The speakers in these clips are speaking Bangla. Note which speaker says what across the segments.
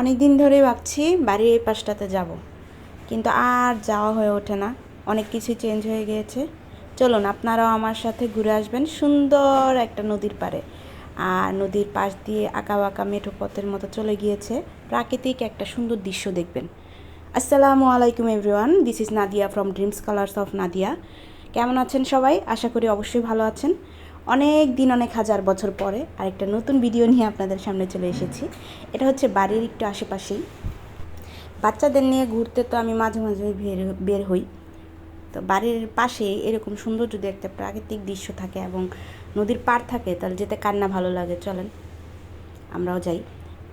Speaker 1: অনেক দিন ধরে ভাবছি বাড়ির এই পাশটাতে যাব। কিন্তু আর যাওয়া হয়ে ওঠে না। অনেক কিছু চেঞ্জ হয়ে গিয়েছে। চলুন, আপনারাও আমার সাথে ঘুরে আসবেন সুন্দর একটা নদীর পাড়ে। আর নদীর পাশ দিয়ে আঁকা বাঁকা মেঠো পথের মতো চলে গিয়েছে প্রাকৃতিক একটা সুন্দর দৃশ্য দেখবেন। আসসালামু আলাইকুম everyone this is Nadia from dreams colours of Nadia কেমন আছেন সবাই? আশা করি অবশ্যই ভালো আছেন। অনেক দিন, অনেক হাজার বছর পরে আরেকটা নতুন ভিডিও নিয়ে আপনাদের সামনে চলে এসেছি। এটা হচ্ছে বাড়ির একটু আশেপাশেই। বাচ্চাদের নিয়ে ঘুরতে তো আমি মাঝে মাঝে বের বের হই। তো বাড়ির পাশে এরকম সুন্দর যদি একটা প্রাকৃতিক দৃশ্য থাকে এবং নদীর পাড় থাকে, তাহলে যেতে কান্না ভালো লাগে, চলেন। আমরাও যাই।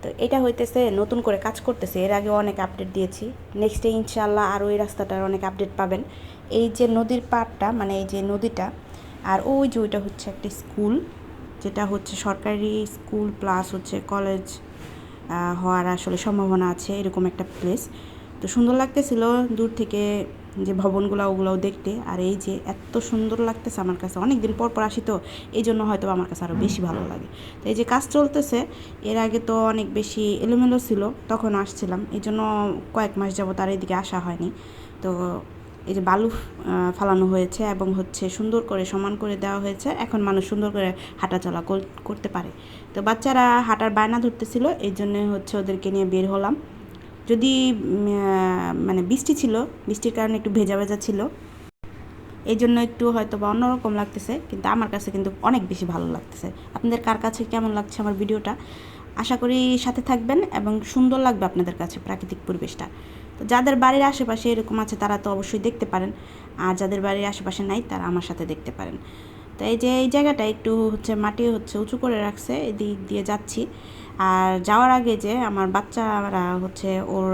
Speaker 1: তো এটা হইতেছে, নতুন করে কাজ করতেছে, এর আগে অনেক আপডেট দিয়েছি। নেক্সটে ইনশাল্লাহ আরও এই রাস্তাটার অনেক আপডেট পাবেন। এই যে নদীর পাড়টা মানে এই যে নদীটা আর ওই যে ওইটা হচ্ছে একটা স্কুল, যেটা হচ্ছে সরকারি স্কুল প্লাস হচ্ছে কলেজ হওয়ার আসলে সম্ভাবনা আছে, এরকম একটা প্লেস তো সুন্দর লাগতেছিল দূর থেকে যে ভবনগুলো, ওগুলোও দেখতে। আর এই যে এত সুন্দর লাগতেছে আমার কাছে অনেক দিন পর পর আসি তো এই জন্য হয়তো আমার কাছে আরও বেশি ভালো লাগে। তো এই যে কাজ চলতেছে, এর আগে তো অনেক বেশি এলোমেলো ছিল, তখন আসছিলাম। এই জন্য কয়েক মাস যাব তার এদিকে আসা হয়নি। তো এই যে বালু ফালানো হয়েছে এবং হচ্ছে সুন্দর করে সমান করে দেওয়া হয়েছে। এখন মানুষ সুন্দর করে হাঁটাচলা কর- করতে পারে। তো বাচ্চারা হাঁটার বায়না ধরতেছিল, এই জন্য হচ্ছে ওদেরকে নিয়ে বের হলাম। যদি মানে বৃষ্টি ছিল, বৃষ্টির কারণে একটু ভেজা ভেজা ছিল। এই জন্য একটু হয়তো বা অন্যরকম লাগতেছে, কিন্তু আমার কাছে কিন্তু অনেক বেশি ভালো লাগতেছে। আপনাদের কার কাছে কেমন লাগছে আমার ভিডিওটা? আশা করি সাথে থাকবেন এবং সুন্দর লাগবে আপনাদের কাছে প্রাকৃতিক পরিবেশটা। তো যাদের বাড়ির আশেপাশে এরকম আছে, তারা তো অবশ্যই দেখতে পারেন। আর যাদের বাড়ির আশেপাশে নাই, তারা আমার সাথে দেখতে পারেন। তো এই যে, এই জায়গাটা একটু হচ্ছে মাটি হচ্ছে উঁচু করে রাখছে, এদিক দিয়ে যাচ্ছি। আর যাওয়ার আগে যে, আমার বাচ্চারা হচ্ছে ওর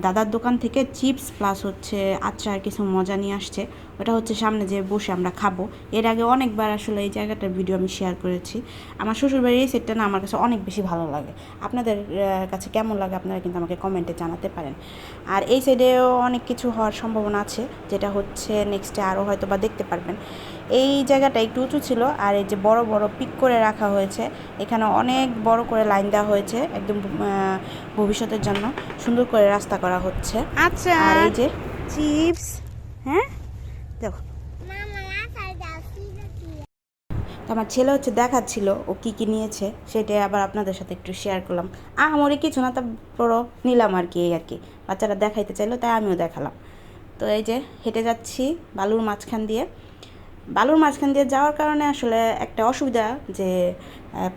Speaker 1: দাদার দোকান থেকে চিপস প্লাস হচ্ছে আচার কিছু মজা নিয়ে আসছে। ওটা হচ্ছে সামনে যে বসে আমরা খাব। এর আগে অনেকবার আসলে এই জায়গাটার ভিডিও আমি শেয়ার করেছি। আমার শ্বশুরবাড়ির এই সেটটা না আমার কাছে অনেক বেশি ভালো লাগে। আপনাদের কাছে কেমন লাগে আপনারা কিন্তু আমাকে কমেন্টে জানাতে পারেন। আর এই সাইডেও অনেক কিছু হওয়ার সম্ভাবনা আছে যেটা হচ্ছে নেক্সটে আরও হয়তো বা দেখতে পারবেন। এই জায়গাটা একটু উঁচু ছিল আর এই যে বড় বড় পিক করে রাখা হয়েছে। এখানে অনেক বড় করে লাইন দেওয়া হয়েছে একদম ভবিষ্যতের জন্য। সুন্দর করে রাস্তা করা হচ্ছে।
Speaker 2: আচ্ছা।
Speaker 1: আর এই যে চিপস হ্যাঁ? দেখো। আমার ছেলে হচ্ছে দেখাচ্ছিল ও কী কী নিয়েছে সেটাই আবার আপনাদের সাথে একটু শেয়ার করলাম। আমারই কিছু না তারপরও নিলাম আর কি এই আর কি। বাচ্চারা দেখাইতে চাইলো তাই আমিও দেখালাম। তো এই যে হেঁটে যাচ্ছি বালুর মাঝখান দিয়ে। বালুর মাঝখান দিয়ে যাওয়ার কারণে আসলে একটা অসুবিধা যে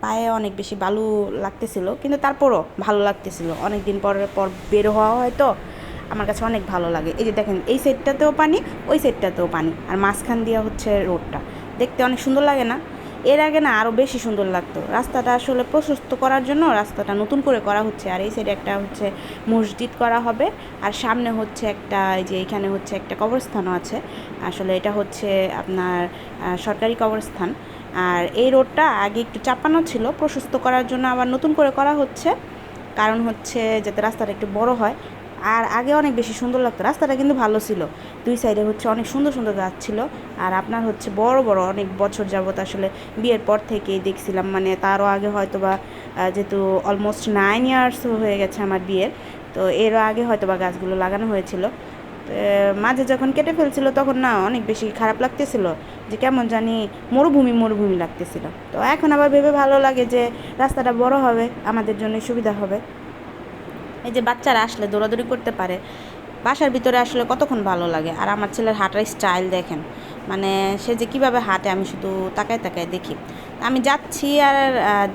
Speaker 1: পায়ে অনেক বেশি বালু লাগতেছিল কিন্তু তারপরও ভালো লাগতেছিল। অনেক দিন পর পর বের হওয়া হয় তো আমার কাছে অনেক ভালো লাগে। এই যে দেখেন, এই সেটটাতেও পানি, ওই সেটটাতেও পানি। আর মাঝখান দিয়ে হচ্ছে রোডটা। দেখতে অনেক সুন্দর লাগে না? এর আগে না আরও বেশি সুন্দর লাগতো। রাস্তাটা আসলে প্রশস্ত করার জন্য রাস্তাটা নতুন করে করা হচ্ছে। আর এই সাইডে একটা হচ্ছে মসজিদ করা হবে। আর সামনে হচ্ছে একটা, এই যে এখানে হচ্ছে একটা কবরস্থানও আছে। আসলে এটা হচ্ছে আপনার সরকারি কবরস্থান। আর এই রোডটা আগে একটু চাপানো ছিল। প্রশস্ত করার জন্য আবার নতুন করে করা হচ্ছে। কারণ হচ্ছে যাতে রাস্তাটা একটু বড় হয় আর আগে অনেক বেশি সুন্দর লাগতো। রাস্তাটা কিন্তু ভালো ছিল। দুই সাইডে হচ্ছে অনেক সুন্দর সুন্দর গাছ ছিল। আর আপনার হচ্ছে বড় বড় অনেক বছর যাবত আসলে বিয়ের পর থেকেই দেখছিলাম। মানে তারও আগে হয়তো বা যেহেতু অলমোস্ট নাইন ইয়ার্স হয়ে গেছে আমার বিয়ের, তো এরও আগে হয়তো বা গাছগুলো লাগানো হয়েছিল। মাঝে যখন কেটে ফেলছিল তখন না অনেক বেশি খারাপ লাগতেছিল যে কেমন জানি মরুভূমি মরুভূমি লাগতেছিল। তো এখন আবার ভেবে ভালো লাগে যে রাস্তাটা বড় হবে, আমাদের জন্য সুবিধা হবে। এই যে বাচ্চারা আসলে দৌড়াদৌড়ি করতে পারে, বাসার ভিতরে আসলে কতক্ষণ ভালো লাগে? আর আমার ছেলের হাঁটার স্টাইল দেখেন মানে সে যে কীভাবে হাঁটে আমি শুধু তাকায় তাকায় দেখি। আমি যাচ্ছি আর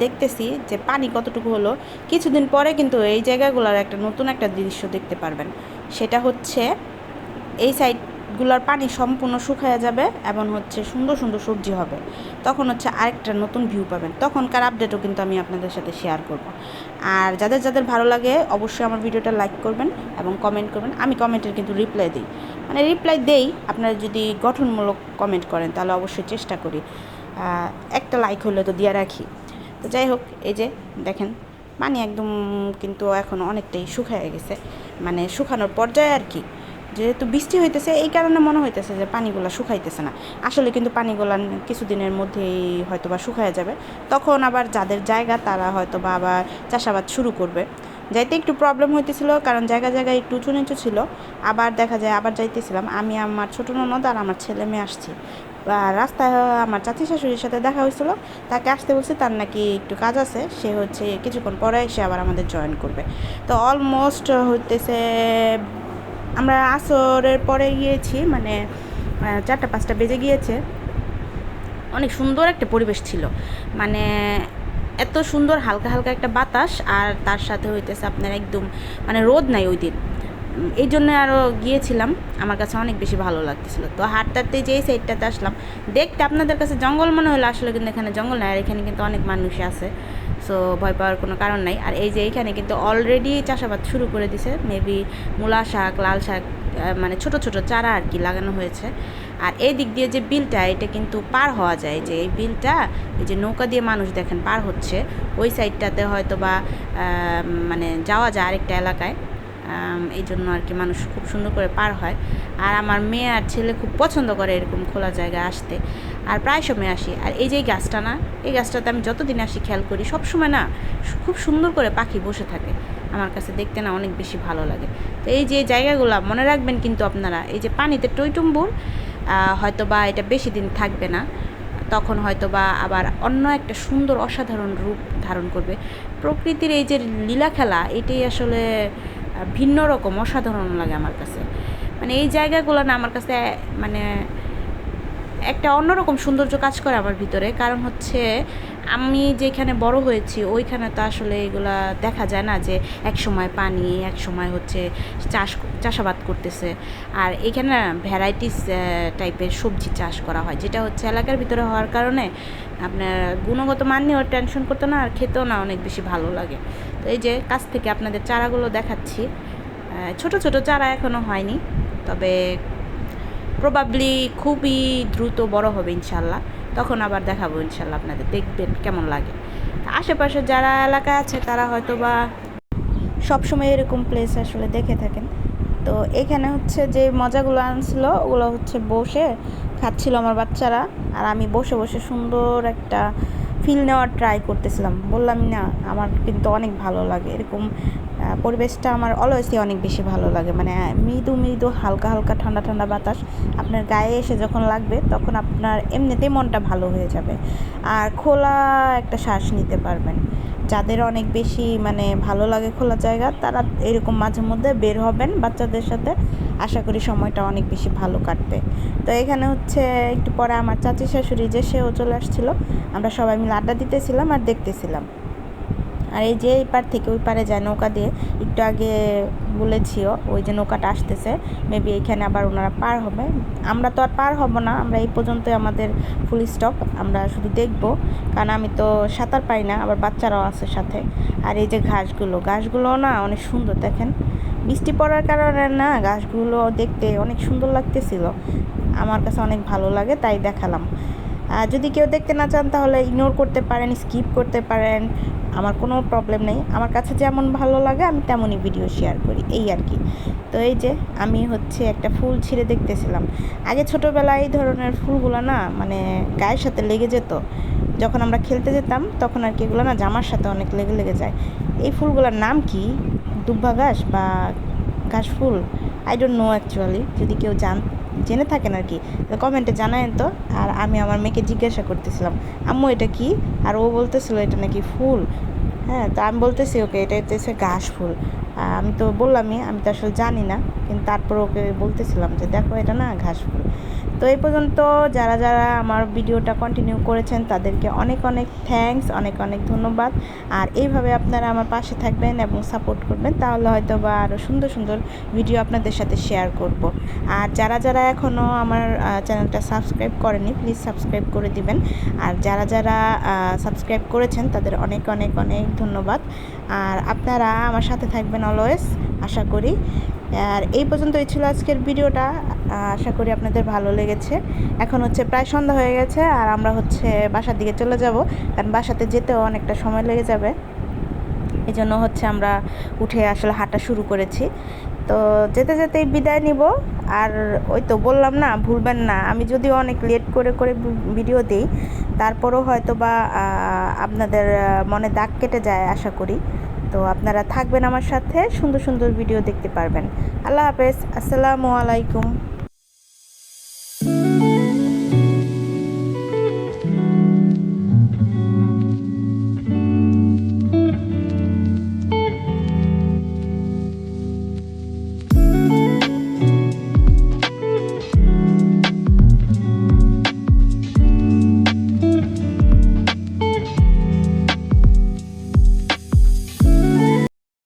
Speaker 1: দেখতেছি যে পানি কতটুকু হলো। কিছুদিন পরে কিন্তু এই জায়গাগুলোর একটা নতুন একটা দৃশ্য দেখতে পারবেন। সেটা হচ্ছে এই সাইডগুলোর পানি সম্পূর্ণ শুকায়া যাবে এবং হচ্ছে সুন্দর সুন্দর সবজি হবে। তখন হচ্ছে আরেকটা নতুন ভিউ পাবেন। তখনকার আপডেটও কিন্তু আমি আপনাদের সাথে শেয়ার করব। আর যাদের যাদের ভালো লাগে অবশ্যই আমার ভিডিওটা লাইক করবেন এবং কমেন্ট করবেন। আমি কমেন্টের কিন্তু রিপ্লাই দিই। মানে রিপ্লাই দেই, আপনারা যদি গঠনমূলক কমেন্ট করেন তাহলে অবশ্যই চেষ্টা করি। একটা লাইক হলে তো দিয়ে রাখি। তো যাই হোক, এই যে দেখেন, পানি একদম কিন্তু এখন অনেকটাই শুকায় গেছে। মানে শুকানোর পর্যায়ে আর কি। যেহেতু বৃষ্টি হইতেছে, এই কারণে মনে হইতেছে যে পানিগুলো শুকাইতেছে না। আসলে কিন্তু পানিগুলো কিছুদিনের মধ্যেই হয়তো বা শুকায় যাবে। তখন আবার যাদের জায়গা, তারা হয়তো বা আবার চাষাবাদ শুরু করবে। যাইতে একটু প্রবলেম হইতেছিল, কারণ জায়গা জায়গায় একটু উঁচু নিচু ছিল। আবার দেখা যায়, আবার যাইতেছিলাম। আমি, আমার ছোটো ননদ আর আমার ছেলে মেয়ে আসছি। রাস্তায় আমার চাচি শাশুড়ির সাথে দেখা হয়েছিল তাকে আসতে বলছি, তার নাকি একটু কাজ আছে। সে হচ্ছে কিছুক্ষণ পরে এসে আবার আমাদের জয়েন করবে। তো অলমোস্ট হইতেছে আমরা আসরের পরে গিয়েছি মানে চারটা, পাঁচটা বেজে গিয়েছে। অনেক সুন্দর একটা পরিবেশ ছিল। মানে এত সুন্দর হালকা হালকা একটা বাতাস, আর তার সাথে হইতেছে আপনার একদম মানে রোদ নাই ওই দিন। এই জন্য আরও গিয়েছিলাম। আমার কাছে অনেক বেশি ভালো লাগতেছিল। তো হাঁটতে যেই সাইডটাতে আসলাম, দেখতে আপনাদের কাছে জঙ্গল মনে হলো আসলে কিন্তু এখানে জঙ্গল নাই আর এখানে কিন্তু অনেক মানুষ আছে। সো ভয় পাওয়ার কোনো কারণ নাই। আর এই যে এইখানে কিন্তু অলরেডি চাষাবাদ শুরু করে দিছে। মেবি মূলা শাক, লাল শাক মানে ছোট ছোট চারা আর কি লাগানো হয়েছে। আর এই দিক দিয়ে যে বিলটা, এটা কিন্তু পার হওয়া যায়। যে এই বিলটা, এই যে নৌকা দিয়ে মানুষ দেখেন পার হচ্ছে, ওই সাইডটাতে হয়তো বা মানে যাওয়া যায় আরেকটা এলাকায়। এই জন্য আর কি মানুষ খুব সুন্দর করে পার হয়। আর আমার মেয়ে আর ছেলে খুব পছন্দ করে এরকম খোলা জায়গায় আসতে। আর প্রায় সময় আসি। আর এই যে গাছটা না, এই গাছটাতে আমি যতদিন আসি খেয়াল করি সব সময় না খুব সুন্দর করে পাখি বসে থাকে। আমার কাছে দেখতে না অনেক বেশি ভালো লাগে। তো এই যে জায়গাগুলো, মনে রাখবেন কিন্তু আপনারা, এই যে পানিতে টইটুম্বুর হয়তো বা এটা বেশি দিন থাকবে না। তখন হয়তো বা আবার অন্য একটা সুন্দর অসাধারণ রূপ ধারণ করবে। প্রকৃতির এই যে লীলা খেলা, এটাই আসলে ভিন্ন রকম, অসাধারণ লাগে আমার কাছে। মানে এই জায়গাগুলো না আমার কাছে মানে একটা অন্যরকম সৌন্দর্য কাজ করে আমার ভিতরে। কারণ হচ্ছে আমি যেখানে বড় হয়েছি, ওইখানে তো আসলে এগুলা দেখা যায় না যে এক সময় পানি, এক সময় হচ্ছে চাষ, চাষাবাদ করতেছে। আর এখানে ভ্যারাইটিস টাইপের সবজি চাষ করা হয়, যেটা হচ্ছে এলাকার ভিতরে হওয়ার কারণে আপনার গুণগত মান নিয়েও টেনশন করতে না, আর খেতেও না অনেক বেশি ভালো লাগে। তো এই যে কাছ থেকে আপনাদের চারাগুলো দেখাচ্ছি। ছোট ছোট চারা এখনও হয়নি, তবে প্রবাবলি খুবই দ্রুত বড় হবে ইনশাল্লাহ। তখন আবার দেখাবো ইনশাল্লাহ আপনাদের, দেখবেন কেমন লাগে। আশেপাশে যারা এলাকা আছে, তারা হয়তো বা সবসময় এরকম প্লেস আসলে দেখে থাকেন। তো এখানে হচ্ছে যে মজাগুলো আনছিল, ওগুলো হচ্ছে বসে খাচ্ছিল আমার বাচ্চারা। আর আমি বসে বসে সুন্দর একটা ফিল নেওয়ার ট্রাই করতেছিলাম। বললাম, না, আমার কিন্তু অনেক ভালো লাগে। এরকম পরিবেশটা আমার অলওয়েজই অনেক বেশি ভালো লাগে। মানে মৃদু মৃদু, হালকা হালকা, ঠান্ডা ঠান্ডা বাতাস আপনার গায়ে এসে যখন লাগবে, তখন আপনার এমনিতেই মনটা ভালো হয়ে যাবে। আর খোলা একটা শ্বাস নিতে পারবেন। যাদের অনেক বেশি মানে ভালো লাগে খোলা জায়গা, তারা এরকম মাঝে মধ্যে বের হবেন বাচ্চাদের সাথে। আশা করি সময়টা অনেক বেশি ভালো কাটবে। তো এখানে হচ্ছে একটু পরে আমার চাচি শাশুড়ি যে সেও চলে আসছিল। আমরা সবাই মিলে আড্ডা দিতেছিলাম আর দেখতেছিলাম। আর এই যে এই পার থেকে ওই পারে যায় নৌকা দিয়ে, একটু আগে বলেছিও, ওই যে নৌকাটা আসতেছে মেবি এইখানে আবার ওনারা পার হবে। আমরা তো আর পার হব না, আমরা এই পর্যন্তই আমাদের ফুল স্টপ আমরা শুধু দেখব। কারণ আমি তো সাঁতার পাই না, আবার বাচ্চারাও আছে সাথে। আর এই যে ঘাসগুলো ঘাসগুলো না অনেক সুন্দর, দেখেন। বৃষ্টি পড়ার কারণে না ঘাসগুলো দেখতে অনেক সুন্দর লাগতেছিল। আমার কাছে অনেক ভালো লাগে, তাই দেখালাম। আর যদি কেউ দেখতে না চান তাহলে ইগনোর করতে পারেন স্কিপ করতে পারেন। আমার কোনো প্রবলেম নেই। আমার কাছে যেমন ভালো লাগে, আমি তেমনই ভিডিও শেয়ার করি। এই আর কি। তো এই যে, আমি হচ্ছে একটা ফুল ছিঁড়ে দেখতেছিলাম। আগে ছোটোবেলায় এই ধরনের ফুলগুলো না মানে গায়ের সাথে লেগে যেত। যখন আমরা খেলতে যেতাম, তখন আর কি এগুলো না জামার সাথে অনেক লেগে লেগে যায়। এই ফুলগুলোর নাম কি? দুব্বা ঘাস বা ঘাস ফুল? আই ডোন্ট নো অ্যাকচুয়ালি যদি কেউ জান জেনে থাকেন আর কি কমেন্টে জানায়েন তো। আর আমি আমার মেয়েকে জিজ্ঞাসা করতেছিলাম, আম্মু, এটা কি? আর ও বলতেছিল, এটা নাকি ফুল। হ্যাঁ তো আমি বলতেছি, ওকে, এটা হচ্ছে ঘাস ফুল। আমি তো বললামই, আমি তো আসলে জানি না, কিন্তু তারপর ওকে বলতেছিলাম যে, দেখো, এটা না ঘাস ফুল তো এই পর্যন্ত যারা যারা আমার ভিডিওটা কন্টিনিউ করেছেন, তাদেরকে অনেক অনেক থ্যাঙ্কস অনেক অনেক ধন্যবাদ। আর এইভাবে আপনারা আমার পাশে থাকবেন এবং সাপোর্ট করবেন, তাহলে হয়তো বা আরও সুন্দর সুন্দর ভিডিও আপনাদের সাথে শেয়ার করব। আর যারা যারা এখনও আমার চ্যানেলটা সাবস্ক্রাইব করেনি প্লিজ সাবস্ক্রাইব করে দিবেন। আর যারা যারা সাবস্ক্রাইব করেছেন, তাদের অনেক অনেক অনেক ধন্যবাদ। আর আপনারা আমার সাথে থাকবেন অলওয়েজ আশা করি। আর এই পর্যন্তই ছিল আজকের ভিডিওটা। আশা করি আপনাদের ভালো লেগেছে। এখন হচ্ছে প্রায় সন্ধ্যা হয়ে গেছে আর আমরা হচ্ছে বাসার দিকে চলে যাব। কারণ বাসাতে যেতেও অনেকটা সময় লেগে যাবে। এই জন্য হচ্ছে আমরা উঠে আসলে হাঁটা শুরু করেছি। তো যেতে যেতেই বিদায় নিব। আর ওই তো বললাম না, ভুলবেন না। আমি যদিও অনেক লেট করে করে ভিডিও দিই, তারপরও হয়তো বা আপনাদের মনে দাগ কেটে যায়, আশা করি। তো আপনারা থাকবেন আমার সাথে সুন্দর সুন্দর ভিডিও দেখতে পারবেন। আল্লাহ হাফেজ আসসালামু আলাইকুম।